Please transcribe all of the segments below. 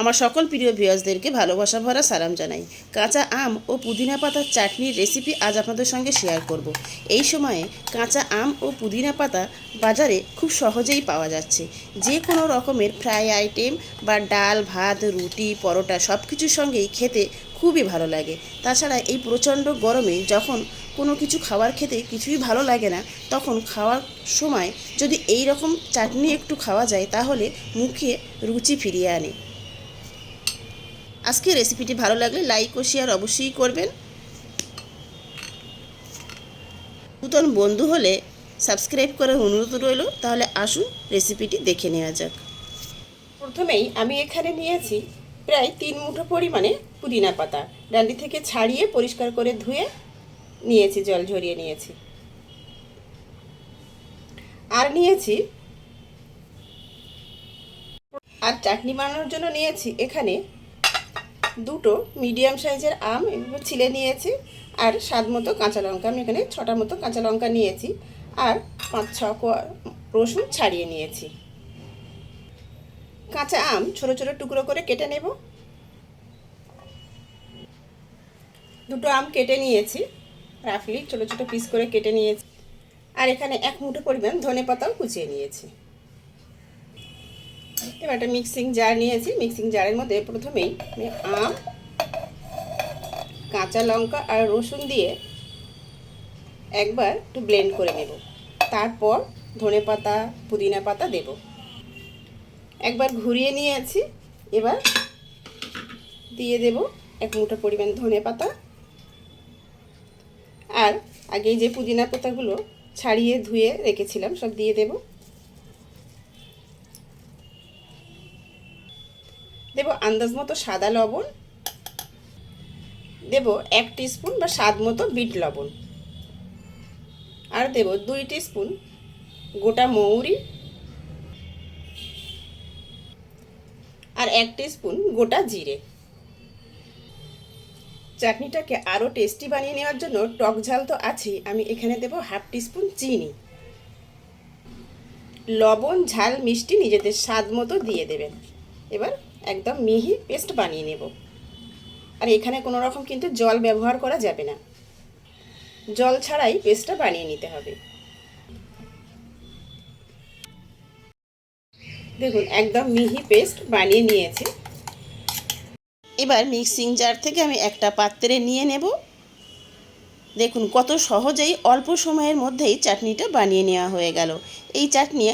আমার সকল প্রিয় ভিউয়ার্সদেরকে ভালোবাসা ভরা সালাম জানাই। কাঁচা আম ও পুদিনা পাতার চাটনির রেসিপি আজ আপনাদের সঙ্গে শেয়ার করব। এই সময়ে কাঁচা আম ও পুদিনা পাতা বাজারে খুব সহজেই পাওয়া যাচ্ছে। যে কোনো রকমের ফ্রাই আইটেম বা ডাল, ভাত, রুটি, পরোটা সব কিছুর সঙ্গেই খেতে খুবই ভালো লাগে। তাছাড়া এই প্রচণ্ড গরমে যখন কোনো কিছু খাবার খেতে কিছুই ভালো লাগে না, তখন খাওয়ার সময় যদি এই রকম চাটনি একটু খাওয়া যায়, তাহলে মুখে রুচি ফিরিয়ে আনে। আজকে রেসিপিটি ভালো লাগলে লাইক ও শেয়ার অবশ্যই করবেন। নূতন বন্ধু হলে সাবস্ক্রাইব করার অনুরোধ রইল, তাহলে আসুন রেসিপিটি দেখে নেওয়া যাক। প্রথমেই আমি এখানে নিয়েছি প্রায় তিন মুঠো পরিমাণে পুদিনা পাতা। ডান্ডি থেকে ছাড়িয়ে পরিষ্কার করে ধুয়ে নিয়েছি, জল ঝরিয়ে নিয়েছি। আর নিয়েছি আর চাটনি বানানোর জন্য নিয়েছি এখানে দুটো মিডিয়াম সাইজের আম এভাবে ছিলে নিয়েছি আর স্বাদ মতো কাঁচা লঙ্কা। আমি এখানে ছটা মতো কাঁচা লঙ্কা নিয়েছি আর পাঁচ, ছ রসুন ছাড়িয়ে নিয়েছি। কাঁচা আম ছোট ছোট টুকরো করে কেটে নেব। দুটো আম কেটে নিয়েছি রাফলি ছোট ছোট পিস করে কেটে নিয়েছি। আর এখানে এক মুঠো পরিমাণ ধনে পাতাও কুচিয়ে নিয়েছি। এবার একটা মিক্সিং জার নিয়েছি। মিক্সিং জারের মধ্যে প্রথমেই আমি কাঁচা লঙ্কা আর রসুন দিয়ে একবার একটু ব্লেন্ড করে নেব। তারপর ধনে পাতা, পুদিনা পাতা দেব। একবার ঘুরিয়ে নিয়েছি। এবার দিয়ে দেব এক মুঠো পরিমাণ ধনে পাতা। আর আগেই যে পুদিনা পাতাগুলো ছাড়িয়ে ধুয়ে রেখেছিলাম, সব দিয়ে দেব। দেব আন্দাজ মতো সাদা লবণ, দেব এক স্পুন বা স্বাদ মতো বিট লবণ, আর দেব দুই স্পুন গোটা মৌরি, আর এক স্পুন গোটা জিরে। চাটনিটাকে আরও টেস্টি বানিয়ে নেওয়ার জন্য টক ঝাল তো আছেই, আমি এখানে দেব হাফ টিস্পুন চিনি। লবণ, ঝাল, মিষ্টি নিজেদের স্বাদ মতো দিয়ে দেবেন। এবার একদম মিহি পেস্ট বানিয়ে নেব। আর এখানে কোনো রকম কিন্তু জল ব্যবহার করা যাবে না। জল ছাড়াই পেস্টটা বানিয়ে নিতে হবে। দেখুন, একদম মিহি পেস্ট বানিয়ে নিয়েছি। এবার মিক্সিং জার থেকে আমি একটা পাত্রে নিয়ে নেব। দেখুন, কত সহজেই অল্প সময়ের মধ্যেই চাটনিটা বানিয়ে নেওয়া হয়ে গেল। এই চাটনি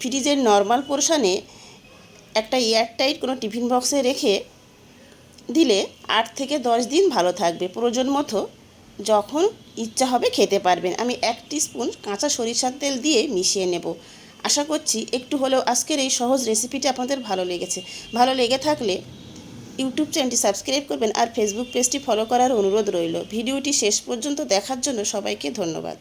ফ্রিজের নর্মাল পোর্শনে একটা এয়ারটাইট কোনো টিফিন বক্সে রেখে দিলে আট থেকে দশ দিন ভালো থাকবে। প্রয়োজন মতো যখন ইচ্ছা হবে খেতে পারবেন। আমি এক স্পুন কাঁচা সরিষার তেল দিয়ে মিশিয়ে নেব। আশা করছি একটু হলেও আজকের এই সহজ রেসিপিটি আপনাদের ভালো লেগেছে। ভালো লেগে থাকলে ইউটিউব চ্যানেলটি সাবস্ক্রাইব করবেন আর ফেসবুক পেজটি ফলো করার অনুরোধ রইল। ভিডিওটি শেষ পর্যন্ত দেখার জন্য সবাইকে ধন্যবাদ।